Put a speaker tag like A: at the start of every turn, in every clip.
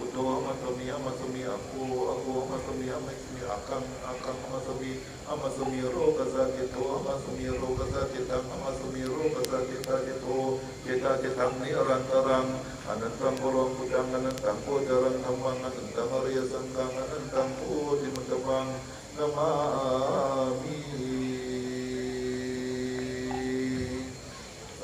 A: อนุภาเวนะปุญญามะปรามิติกานันภาวัตภาภาวังปุญญาจาริย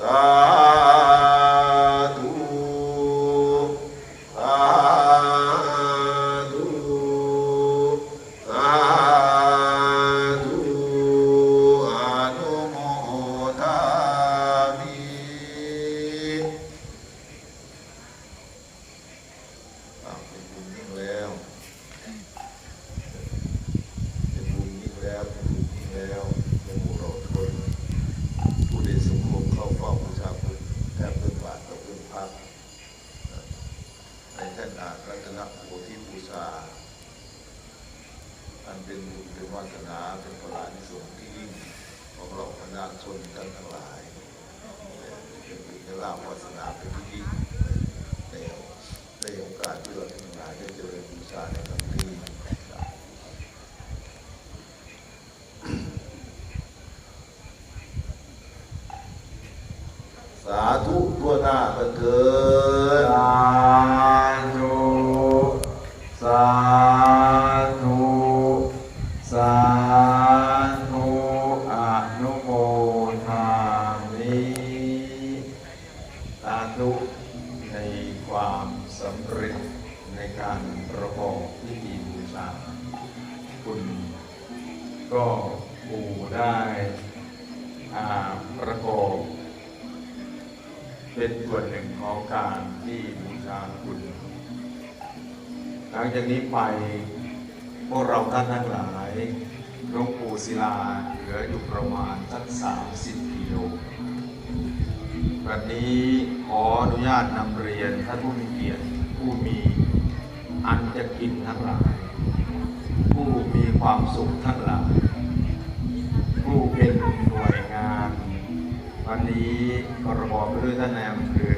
A: นนี้ประกอบไปด้ว
B: ยท่านนายอำเภอ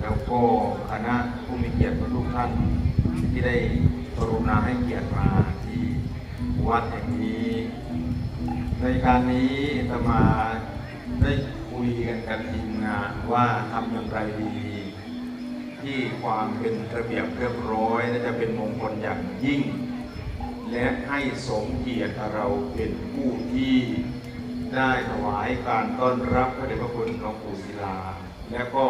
B: แล้วก็คณะผู้มีเกียรติทุกท่านที่ได้กรุณาให้เกียรติมาที่วัดแห่งนี้ ในการนี้อาตมาได้คุยกันกับทีมงานว่าทำอย่างไรดีที่ความเป็นระเบียบเรียบร้อยและจะเป็นมงคลอย่างยิ่ง และให้สมเกียรติเราเป็นผู้ที่ ได้ถวายการต้อนรับพระเดชพระคุณหลวงปู่ศิลา และก็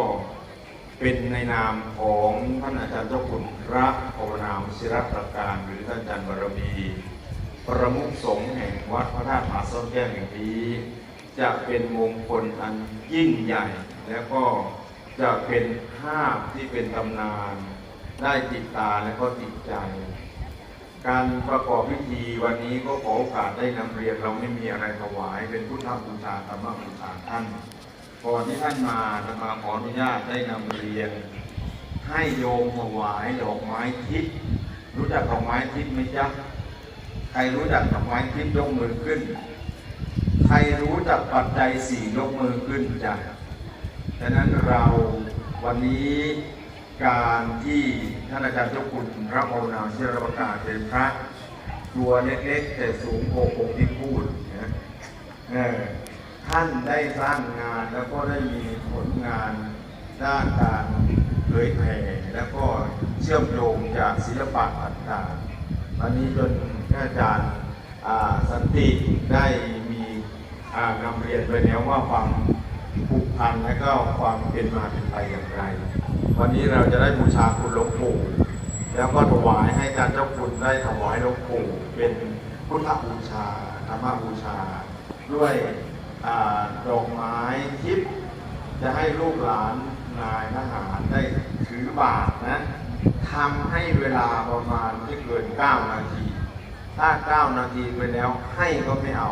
B: เป็นในนามของท่านอาจารย์เจ้าคุณพระภาวนามศิรประการหรือท่านอาจารย์บารมี ประมุขสงฆ์แห่งวัดพระธาตุผาซ่อนแก้วแห่งนี้ จะเป็นมงคลอันยิ่งใหญ่ และก็จะเป็นภาพที่เป็นตำนาน ได้ติดตาและก็ติดใจ การประกอบพิธีวันนี้ก็ขอโอกาสได้นำเรียนเราไม่มีอะไรถวาย เป็นพุทธบูชาธรรมบูชาท่านก่อนที่ท่านมาจะมาขออนุญาตได้นำเรียน ให้โยมถวายดอกไม้ทิพย์รู้จักดอกไม้ทิพย์ไหมจ๊ะใครรู้จักดอกไม้ทิพย์ยกมือขึ้น ใครรู้จักปัจจัยสี่ยกมือขึ้นจ้ะฉะนั้นเราวันนี้ การที่ท่านอาจารย์เจ้าคุณพระโอนาเชรประกาศเป็นพระตัวเล็กๆแต่สูงโกงที่พูดนะท่านได้สร้างงานแล้วก็ได้มีผลงานด้านการเผยแผ่แล้วก็เชื่อมโยงจากศิลปะต่างๆวันนี้จนท่านอาจารย์สันติได้มีนำเรียนไปแล้วว่าความผูกพันและก็ความเป็นมาเป็นไปอย่างไร วันนี้เราจะได้บูชาคุณหลวงปู่แล้วก็ถวายให้อาจารย์เจ้าคุณได้ถวายหลวงปู่เป็นพุทธบูชาธรรมบูชา ด้วยอดอกไม้ทิพย์จะให้ลูกหลานนายทหารได้ถือบาทนะทำให้เวลาประมาณไม่เกิน 9 นาที ถ้าถ้าเก้านาทีไปแล้วให้ก็ไม่เอา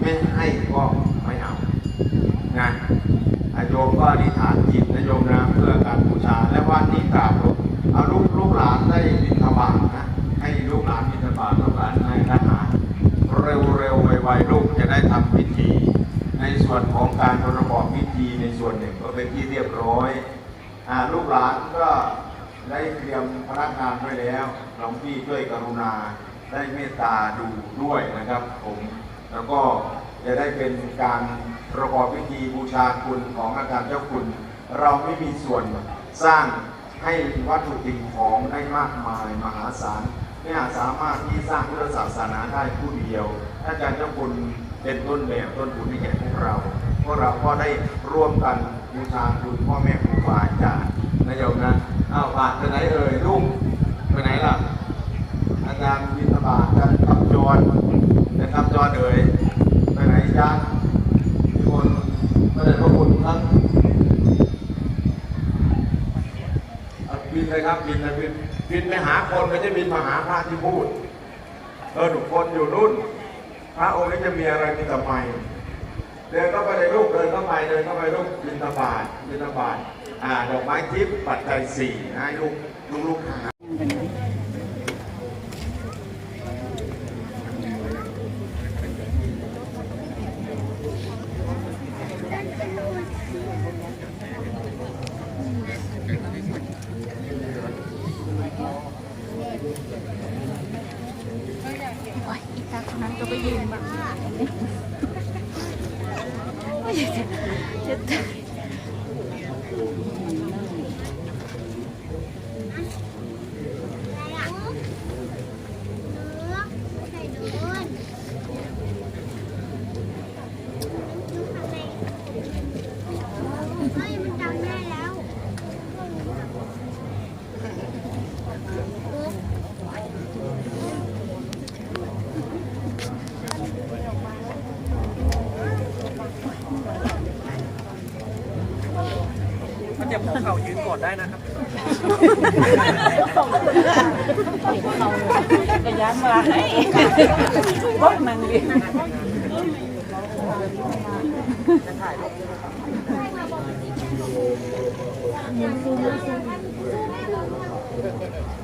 B: ไม่ให้ก็ไม่เอานะอา โยมก็อธิษฐานจิตนะโยมนะเพื่อการบูชา และวันนี้กราบลงเอาลูกลูกหลานได้บิณฑบาตนะ ให้ลูกหลานบิณฑบาตลูกหลานนทหารเร็วเร็วๆไวๆลูกจะได้ทำพิธี ในส่วนของการประกอบพิธีในส่วนหนึ่งก็เป็นที่เรียบร้อยอาลูกหลานก็ได้เตรียมพนักงานไว้แล้วหลวงพี่ช่วยกรุณาได้เมตตาดูด้วยนะครับผมแล้วก็ จะได้เป็นการประกอบพิธีบูชาคุณของอาจารย์เจ้าคุณ เราไม่มีส่วนสร้างให้วัตถุสิ่งของได้มากมายมหาศาลไม่อาจสามารถที่สร้างพุทธศาสนาได้ผู้เดียวอาจารย์เจ้าคุณเป็นต้นแบบต้นทุนให้แก่พวกเราพวกเราก็ได้ร่วมกันบูชาคุณพ่อแม่ครูบาอาจารย์นะโยมนะอ้าวผ่านไปไหนเอ่ยลูกไปไหนล่ะอาจารย์วิทบาทกันขับจรนะครับจรเอ่ย ไปไหนจ๊ะมีคนไม่ได้พระคุณทั้งเอาบินเลยครับบินเลยบินบินไปหาคนไม่ใช่บินมาหาพระที่พูด เออหนุคนอยู่นู่น พระองค์นี้จะมีอะไรมีแต่ไมเดินเข้าไปในลูกเดินเข้าไปเดินเข้าไปลูกบินตบาทบินตบาทอ่าดอกไม้ทิพย์ปัจจัยสี่ให้ลูกลูกลูกหา
C: โอ้ยอีตาคนนั้นก็ไปยืนบ้างโอ้ยจะจะจะ
D: ไม่มันจำได้แล้ว
E: ถ้าเจ็บหัวเข่ายืนก ดได้นะครับ
C: กระยานมาให้บดมันดิ
E: เปลี่ยนทางนะครับเลยนทางนะ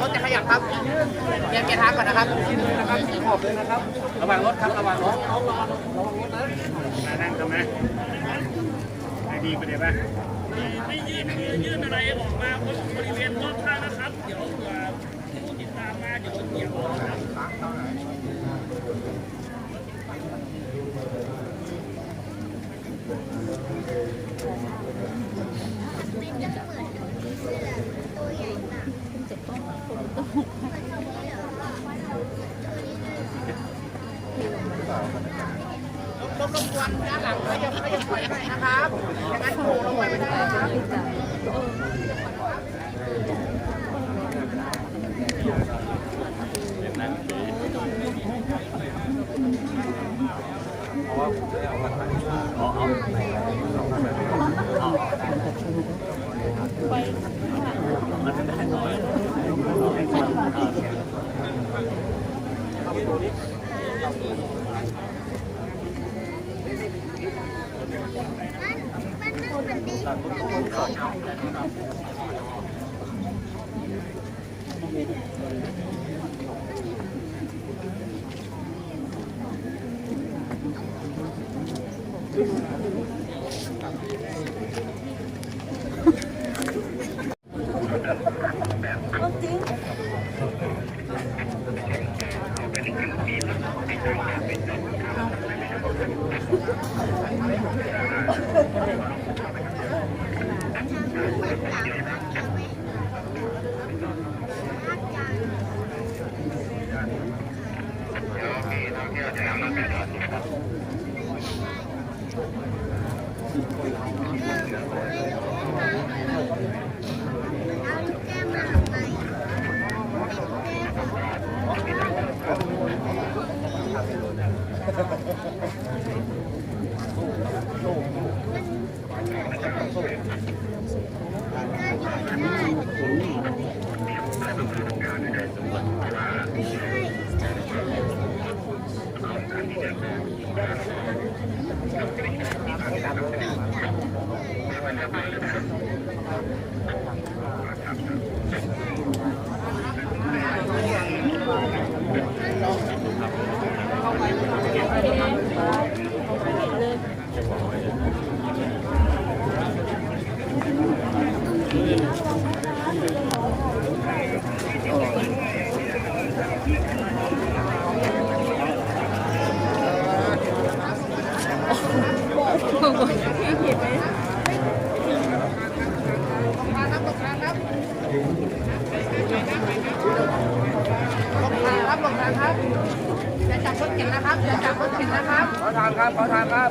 E: รถจะขยับครับเปลี่ยนเปลี่ยนทางก่อนนะครับครับขอบเลยนะครับระวังรถครับระวังรถระวังรถระวังรถนะ
F: นั่งทำไมดีไปเลยป่ะ
G: ไม่ยื่นยื่นอะไรออกมาบริเวณรอบข้างนะครับ เดี๋ยวผู้ติดตามมาเดี๋ยวโดนเหยียบนะครับ
D: มันจะเหมือนเสื้อตัวใหญ่มาก
E: รถรบกวนด้านหลังขยังก็ยังถอยหน่อยนะครับอย่างนั้นโผล่ลงไปไม่ได้นะครับ
D: มันมันมันดีมันดี
F: เเห
H: มือนต่างกันใช่ไหมอาจารย์ เอาแก้มาทำไม
I: ลงทาง ครับลงทางครับอย่าจับรถเข็นนะครับอย่าจับรถเข็นนะครับขอทางครับขอทางครับ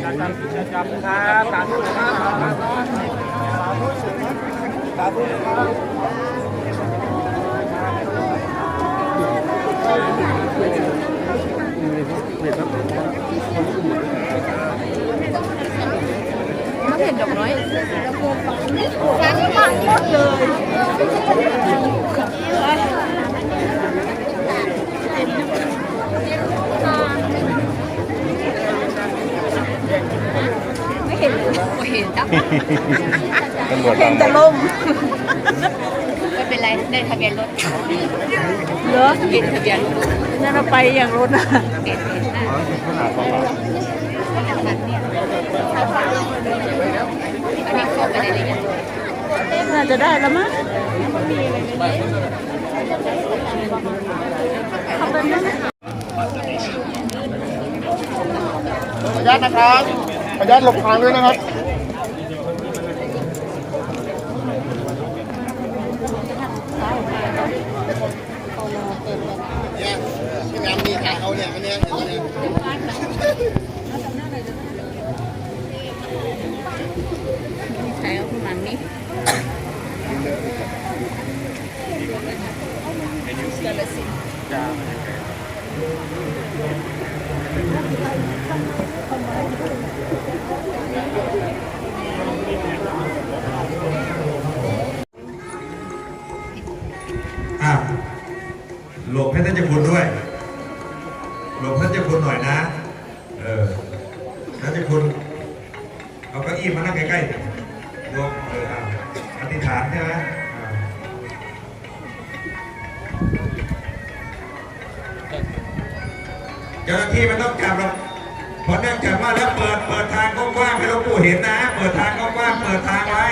I: อย่าจับอย่าจับครับสาธุครับสาธุครับสาธุครับ
C: ไม่ เห็นดอกน้อย
H: ฉันฟังหมดเลย
C: ไม่เห็นไม่เห็นจ้ะ
J: ตำรวจ
C: เห็นแต่ลม
K: ไม่เป็นไรได้ทะเบียนรถ
C: เหรอ
K: เห็นทะเบียนรถ
C: นั่นเราไปอย่างรถนะ
K: เห็นเห็นหน้าอันนี้เข้าไปได้หรือยัง
C: น่าจะได้แล้วมั้ง
J: ขออนุญาตนะครับ ขออนุญาตหลบทางด้วยนะครับ
I: ที่งานมีขายเอาเนี่ยอันเนี้ย
C: ใช้เอาข้างหลังนี้
L: อะหลบให้ท่านเจ้าคุณด้วย หลบท่านเจ้าคุณหน่อยนะ เออท่านเจ้าคุณเอาเก้าอี้มานั่งใกล้ๆรวมเอออะอธิษฐานใช่ไหม เจ้าหน้าที่มันต้องจับหรอกเพราะเนื่องจากว่าแล้วเปิดเปิดทางกว้างให้หลวงปู่เห็นนะ เปิดทางกว้างเปิดทางไว้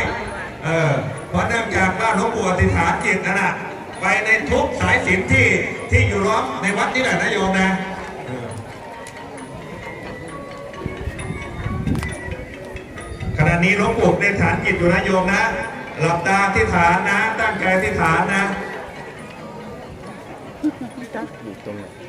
L: เออ เพราะเนื่องจากว่าหลวงปู่อธิษฐานจิตนั่นน่ะไปในทุกสายสินที่ที่อยู่ล้อมในวัดนี่แหละนะโยมนะขณะนี้หลวงปู่ในฐานจิตอยู่นะโยมนะ หลับตาที่ฐานนะ ตั้งใจที่ฐานนะกี่โ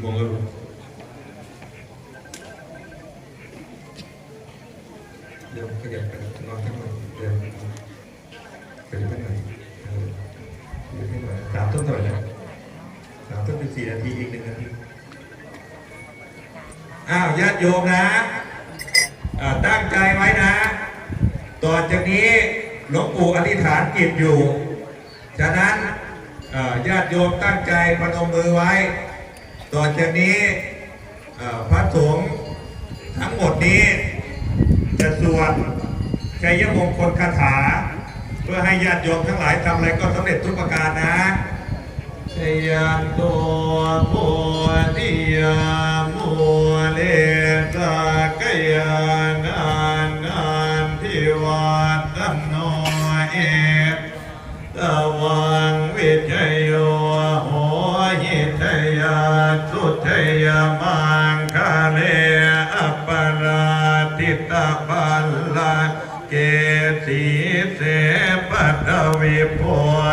L: ยเดี๋ยวไปดูข้างในเออดูข้างในสามทุ่มเท่าไหร่นะสามทุ่มเป็นสี่นาทีอีกหนึ่งนาทีอ้าวญาติโยมนะอ่าตั้งใจไว้นะต่อจากนี้หลวงปู่อธิษฐานจิตอยู่ ฉะนั้นอ่อญาติโยมตั้งใจพนมมือไว้ ต่อจากนี้พระสงฆ์ทั้งหมดนี้ จะสวดชัยมงคลคาถา เพื่อให้ญาติโยมทั้งหลายทำอะไรก็สำเร็จทุกประการนะชยันตัวโพธิยามุเลสกยา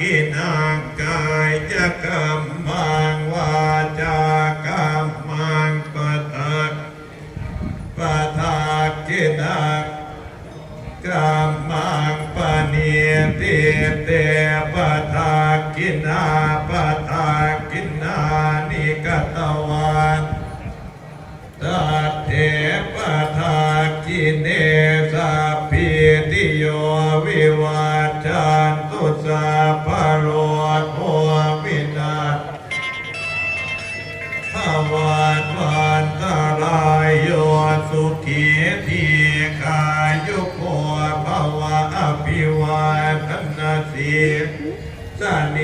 L: กินังพามมัจจากงกายกรรมา สีสเน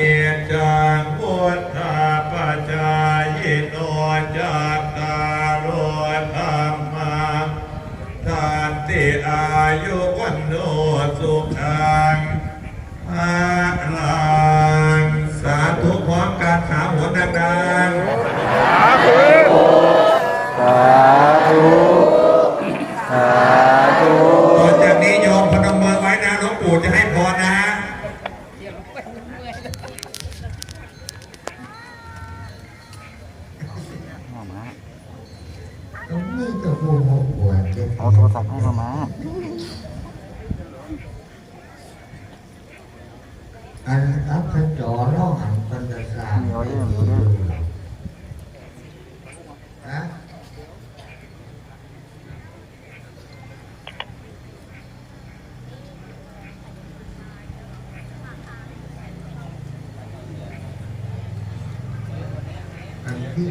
L: จังพุทธาปจายโนจัตตารโลธรรมาทานติอายุวันโนสุขังอาลังสาธุพร้อมกันสาหัวดังๆ ต่อจากนี้โยมพนมมือไว้นะหลวงปู่จะให้พรนะ
G: ตรงนี้จะพูดหกหัวเจ็ด
J: เอาโทรศัพท์ให้มามา
G: อันอัพจอร้องหันปันจะสร้างไม่ดีอยู่ฮะ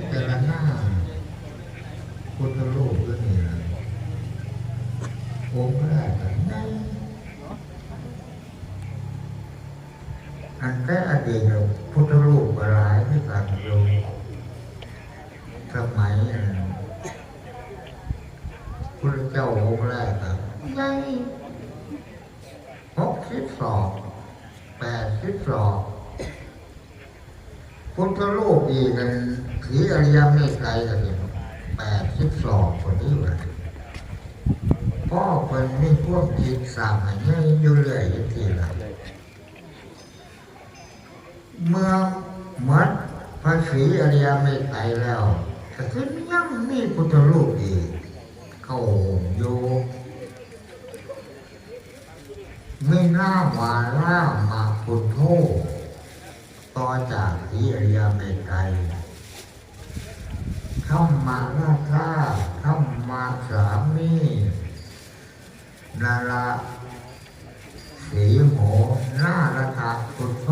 G: อันที่เจรณาพุทธรูปก็เนี่นะองค์แรกอันนั้นอันแต่อดีตเราพุทธรูปหลายที่กันอยู่สมัยอันพระเจ้าองค์แรกครับใหญ่หกสิบสองแปดสิบสองพุทธรูปอีกกัน สีอริยเมตไตรกันเนี่ยแปดสิบสองคนนี้เลยพ่อเป็นนี่พวกจิตสามอันนี้อยู่เรื่อยอยู่ที่ละเมื่อหมดภาษีอริยเมตไตรแล้วแต่ก็ยังมีพุทธรูปอีกเข้าอยู่ไม่น่ามาล่ามาพุทโธต่อจากสีอริยเมตไตร เข้ามาราชาเข้ามาสามีนาราสีโหนาราชาพุโธ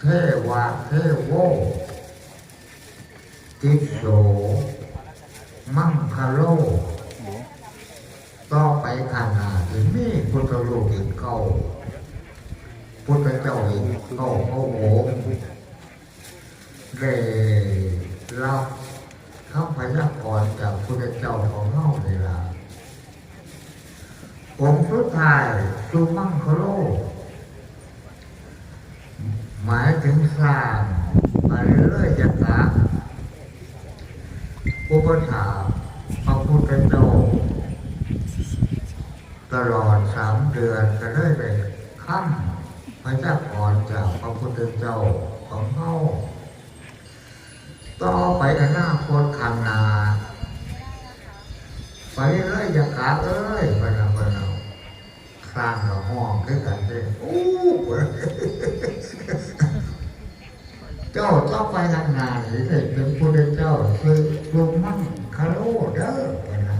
G: เทวะเทโวติโสมังคโลต่อไปขางหนาดที่มีพุทธรูปอีกเก้าพุทธเจ้าอีกเก้าพระองค์ ได้รับคำพยากรณ์จากพุทธเจ้าของเฮาเวลาองค์สุดท้ายสุมังคโลหมายถึงสร้างมาเรื่อยๆจะตาอุปถาพระพุทธเจ้าตลอดสามเดือนก็ได้ไปค่ำพระเจ้าก่อนจากพระพุทธเจ้าของเฮา ต่อไปอนาคตข้างหน้าไปเรื่อยๆจะกาเอ้ยพระนาพระนาสสร้างกับห้องคือกันเลยโอ้เจ้าเจ้าไปทำงานหรือเป็นผู้ได้เจ้าคือรูมั่งคาโลเด้อว่านะ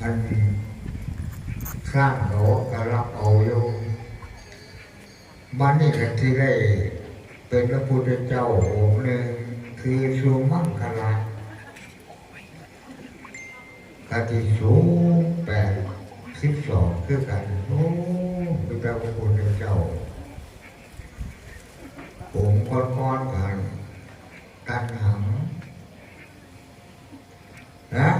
G: อันสร้างเขาก็รับเอาอยู่บ้านนี้ก็ที่ได้ เป็นพระพุทธเจ้าองค์หนึ่งคือชูมังคลากาที่สูงแปดสิบสองคือกันโอ้พระเจ้าพระคุณเจ้าผมก้อนๆกันกันหังนะ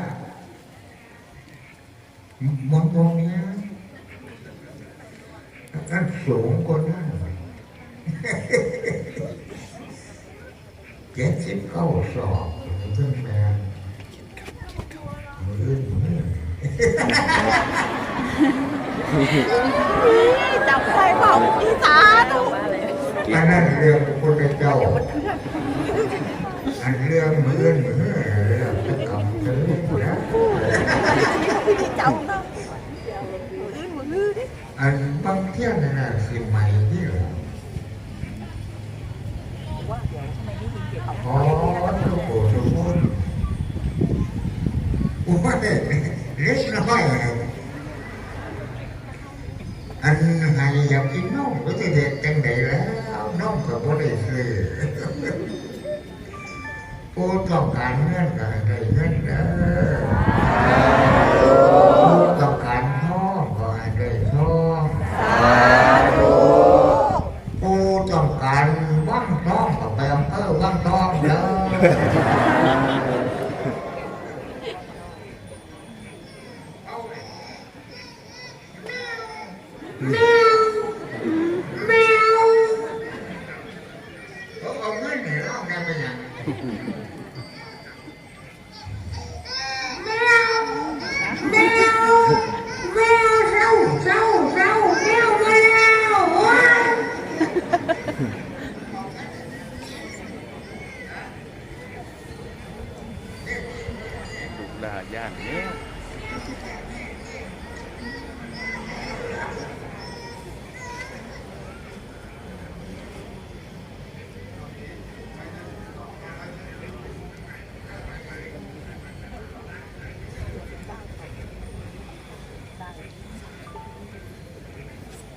G: มันตรงเนี้ยกันสูงกว่านั้น เจ็ดสิบเก้าสอบเพิ่งแมนมือมือ
C: จับใครเปล่าอีสาธุ
G: อันนั้นเรื่องพระพุทธเจ้าอันเรื่องมือมือเรื่องจะกำจะเล่นนะ
C: เจ้า อ๋อ
G: ทุกคนทุกคนอ้เล็กน้อยอันไงอยากกินนมก็จะเด็ดจังไดแล้วนมก็บ่ได้ซื้อผู้ต้องการเงินก็ให้ได้เงินแล้ว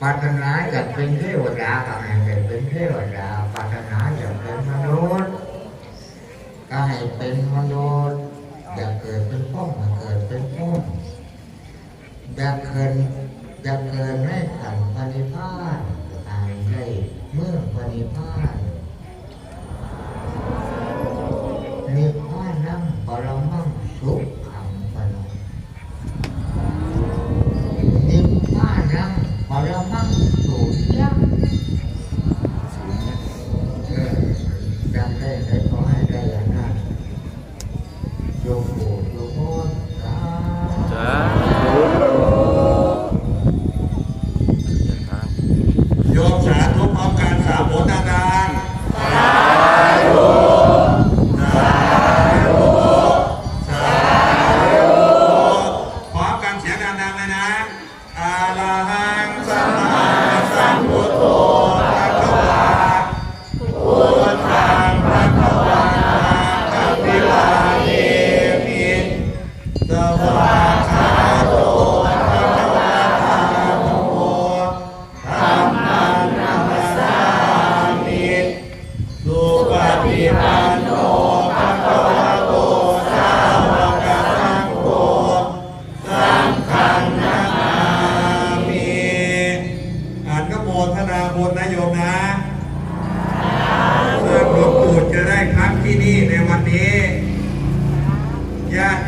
G: ปรารถนาอยากเป็นเทวดาก็ให้เป็นเทวดาปรารถนาอยากเป็นมนุษย์ก็ให้เป็นมนุษย์อยากเกิดเป็นพ่อมาเกิ
L: ดเป็นพ่อ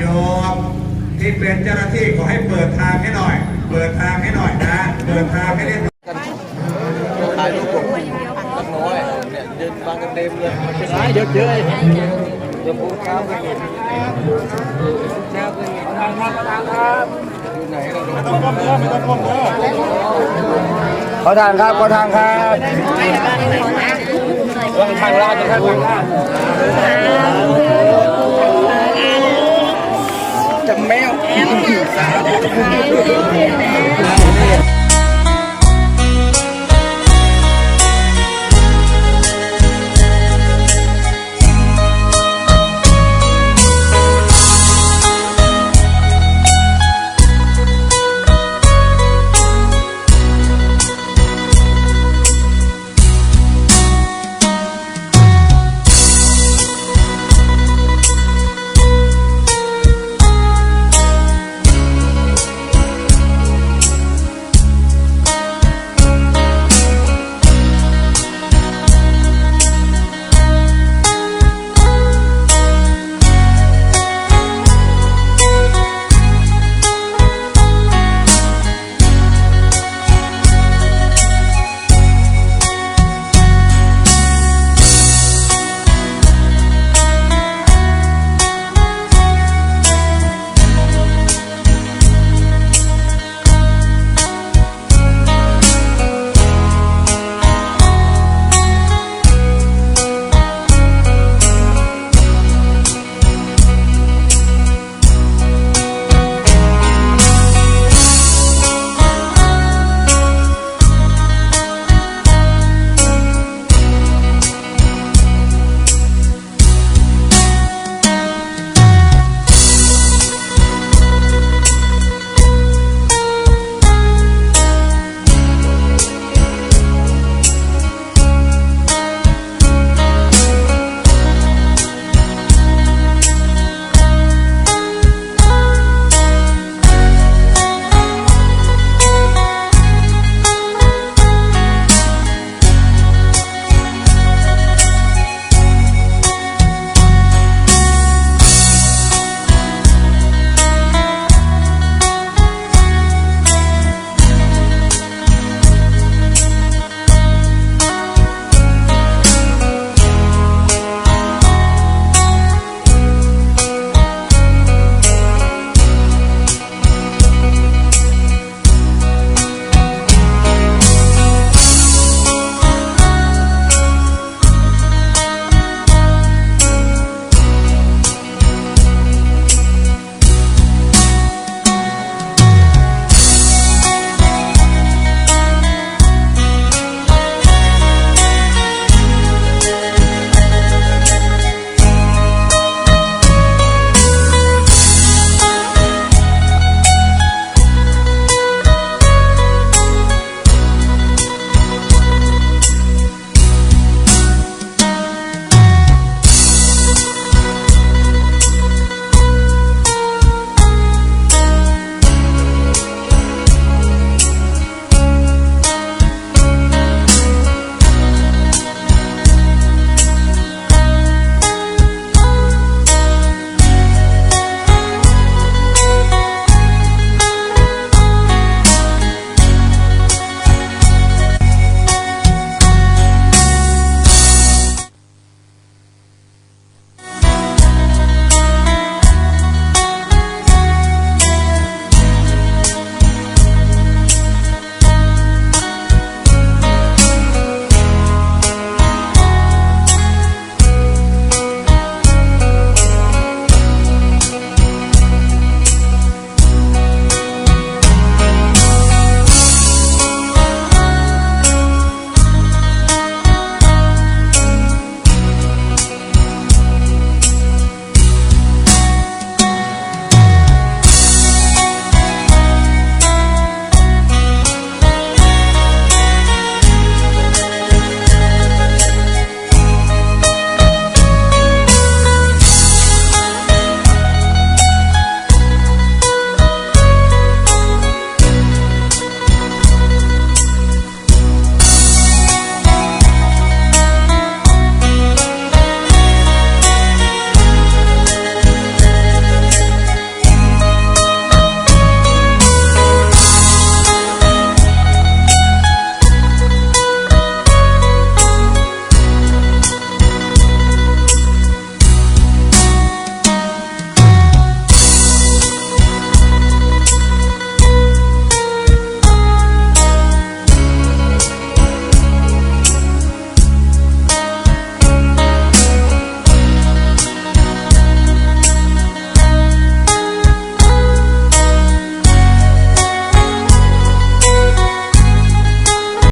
L: โยมที่เป็นเจ้าหน้าที่ขอให้เปิดทางให้หน่อย เปิดทางให้หน่อยนะ เปิดทางให้ได้
I: ถ่ายรูปผมตั้งน้อยเนี่ยเดินบังกันเต็มเลยเป็นไรเยอะเยอะเดี๋ยวผมข้าวไปกินข้าวไปกินทางครับทางครับอยู่ไหนเราไม่ต้องก้มเด้อไม่ต้องก้มเด้อขอทางครับขอทางครับวางทางลาดนะครับทางลาด จะแมว
C: แล้ว